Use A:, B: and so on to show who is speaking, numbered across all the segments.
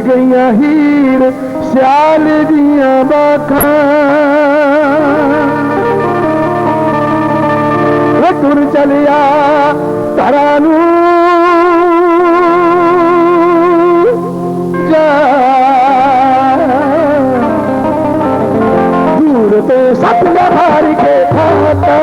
A: ਗਈਆਂ ਹੀਰ, ਸਿਆਲ ਦੀਆਂ ਬਾਖਾਂ। ਵੇ ਤੁਰ ਚਲਿਆ ਘਰਾਂ ਨੂੰ। ਜਾ। ਦੂਰ ਤੇ ਸੱਤ ਹਾਰ ਕੇ ਖਾਤਾ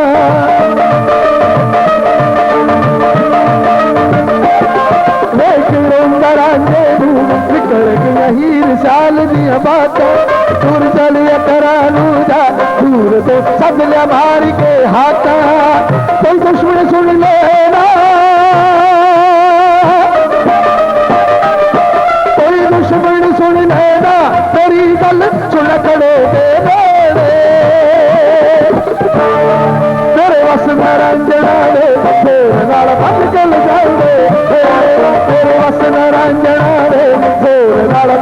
A: ਦੀਆਂ ਬਾਤਾਂ ਤੁਰ ਚਲਿਆ ਘਰਾਂ ਨੂੰ ਜਾ ਦੂਰ ਤੇ ਸੱਦ ਲਿਆ ਮਾਰ ਕੇ ਹਾਥਾਂ ਕੋਈ ਦੁਸ਼ਮਣ ਸੁਣ ਲੈਣਾ ਕੋਈ ਦੁਸ਼ਮਣ ਸੁਣ ਲੈਣਾ ਤੇਰੀ ਗੱਲ ਸੁਣ ਖੜੇ ਦੇ ਨੇੜੇ ਤੇਰੇ ਵਸ ਨਰੰਜਣਾ ਦੇ ਫੇਰ ਨਾਲ ਬੰਦ ਚੱਲ ਜਾਂਦੇ ਤੇਰੇ ਵਸ ਨਰੰਜਣਾ ਦੇ ਫੇਰ ਨਾਲ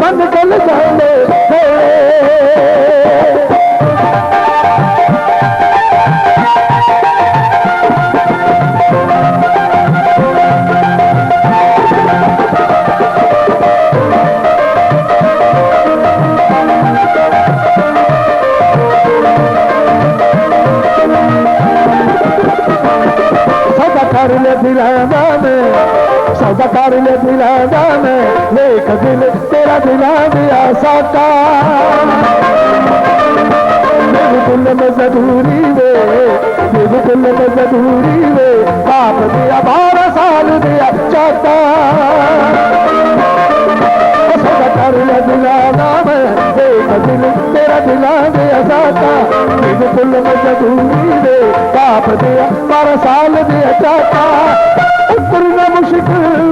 A: दिलाना में सौदा कर लेख दिल तेरा दिला दिया साका दिल में ज़रूरी वे मेरे दिल में ज़रूरी वे बाप दिया बारह साल दिया चाहता सौदा कर ले दिलाना लेख दिल तेरा दिला दिया साका मेरे दिल में ज़रूरी वे बाप दिया पर साल दिया चाचा उतरना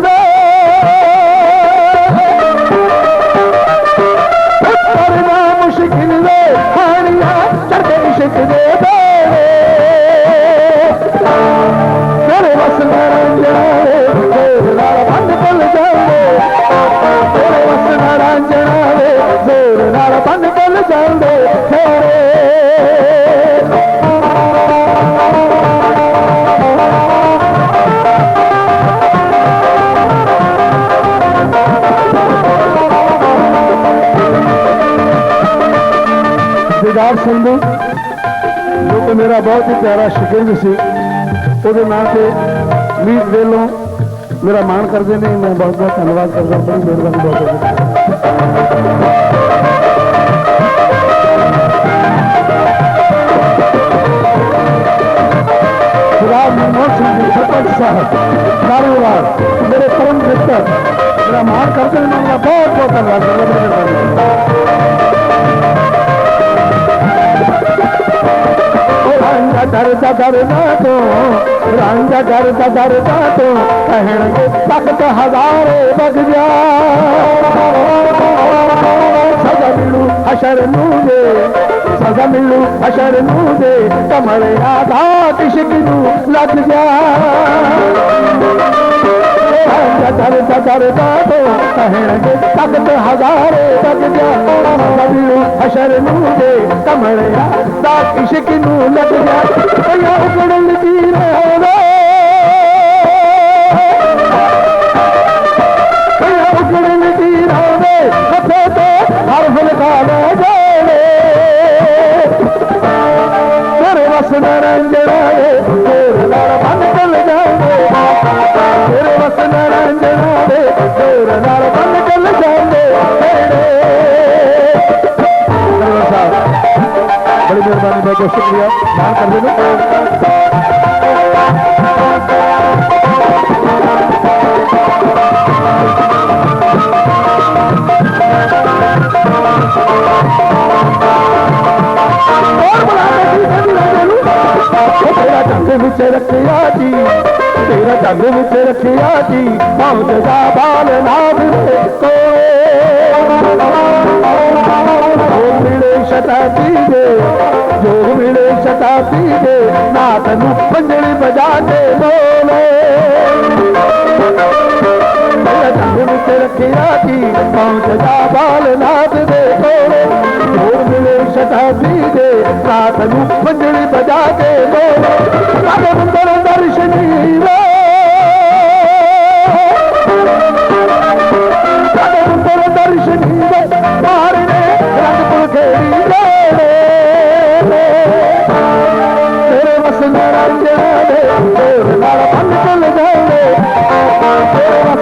A: ਦਿਦਾਰ ਸੰਧੂ ਜੋ ਕਿ ਮੇਰਾ ਬਹੁਤ ਹੀ ਪਿਆਰਾ ਸ਼ਗਿਰਦ ਸੀ ਉਹਦੇ ਨਾਂ ਤੇ ਮੀਤ ਵੇਲੋਂ ਮੇਰਾ ਮਾਣ ਕਰਦੇ ਨੇ ਮੈਂ ਬਹੁਤ ਬਹੁਤ ਧੰਨਵਾਦ ਕਰਦਾ ਬੜੀ ਮਿਹਰਬਾਨੀ ਬਹੁਤ ਬਹੁਤ ਖੁਦਾਬ ਮਨਮੋਹਨ ਸਿੰਘ ਜੀ ਸਰਪੰਚ ਸਾਹਿਬ ਨਾਰੋਵਾਲ ਮੇਰੇ ਪਰਮ ਮਿੱਤਰ ਮੇਰਾ ਮਾਣ ਕਰਦੇ घर से त हज़ारे बसि सजा मिलूं असर नज़ मिलूं असर आधा ॾाढा लग जा हज़ार जीरे कुड़ी रे के हर बलकारे सर वस नंज बहुत शुक्रिया। दान कर देना। मुझे जी। तेरा चंद मुझे रखिया जी। हम जजा बाल नाम को ਸਾਡੇ ਮੋਵੇ ਮੇਰਾ ਤੰਬੂ ਵਿੱਚ ਰੱਖਿਆ ਕੀ ਪਹੁੰਚਦਾ ਬਾਲਨਾਥ ਦੇ ਕੋਲੇ। ਜੋਰ ਮਿਲੇ ਸ਼ਤਾਬਦੀ ਦੇ ਸਾਥ ਨੂੰ ਪੰਜਣੀ ਬਜਾ ਕੇ ਗੋਵੇ Gracias.